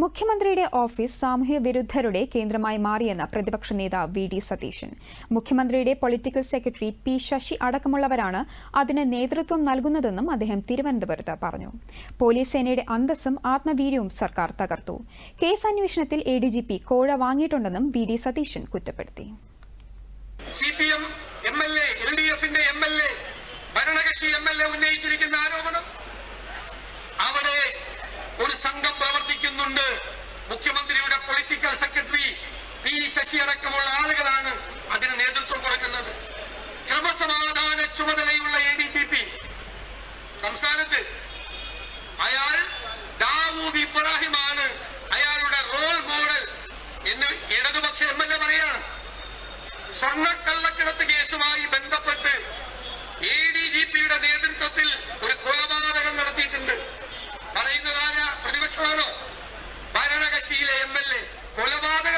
മുഖ്യമന്ത്രിയുടെ ഓഫീസ് സാമൂഹ്യ വിരുദ്ധരുടെ കേന്ദ്രമായി മാറിയെന്ന് പ്രതിപക്ഷ നേതാവ് വി ഡി സതീശൻ. മുഖ്യമന്ത്രിയുടെ പൊളിറ്റിക്കൽ സെക്രട്ടറി പി ശശി അടക്കമുള്ളവരാണ് അതിന് നേതൃത്വം നൽകുന്നതെന്നും അദ്ദേഹം തിരുവനന്തപുരത്ത് പറഞ്ഞു. പോലീസ് സേനയുടെ അന്തസ്സും ആത്മവീര്യവും സർക്കാർ തകർത്തു. കേസ് അന്വേഷണത്തിൽ എ ഡി ജി പി കോഴ വാങ്ങിയിട്ടുണ്ടെന്നും വി ഡി സതീശൻ കുറ്റപ്പെടുത്തി. ഭരണകക്ഷി എം എൽ എ ഉന്നയിച്ചിരിക്കുന്ന ആരോപണം അവിടെ ഒരു സംഘം പ്രവർത്തിക്കുന്നുണ്ട് മുഖ്യമന്ത്രിയുടെ പൊളിറ്റിക്കൽ സെക്രട്ടറി അടക്കമുള്ള ആളുകളാണ് അതിന് നേതൃത്വം കൊടുക്കുന്നത്. ക്രമസമാധാന ചുമതലയുള്ള എ ഡി പി പി സംസ്ഥാനത്ത് അയാൾ ദാവൂദ് ഇബ്രാഹിമാണ് അയാളുടെ റോൾ മോഡൽ എന്ന് ഇടതുപക്ഷ എം എൽ എ പറയാണ്. സ്വർണക്കള്ളക്കിടത്ത് കേസുമായി ബന്ധപ്പെട്ട് എ ഡി ജി പിയുടെ നേതൃത്വത്തിൽ ഒരു കൊലപാതകം നടത്തിയിട്ടുണ്ട്. പറയുന്നതാരാ പ്രതിപക്ഷമാണോ? ഭരണകക്ഷിയിലെ എം എൽ എ. കൊലപാതകം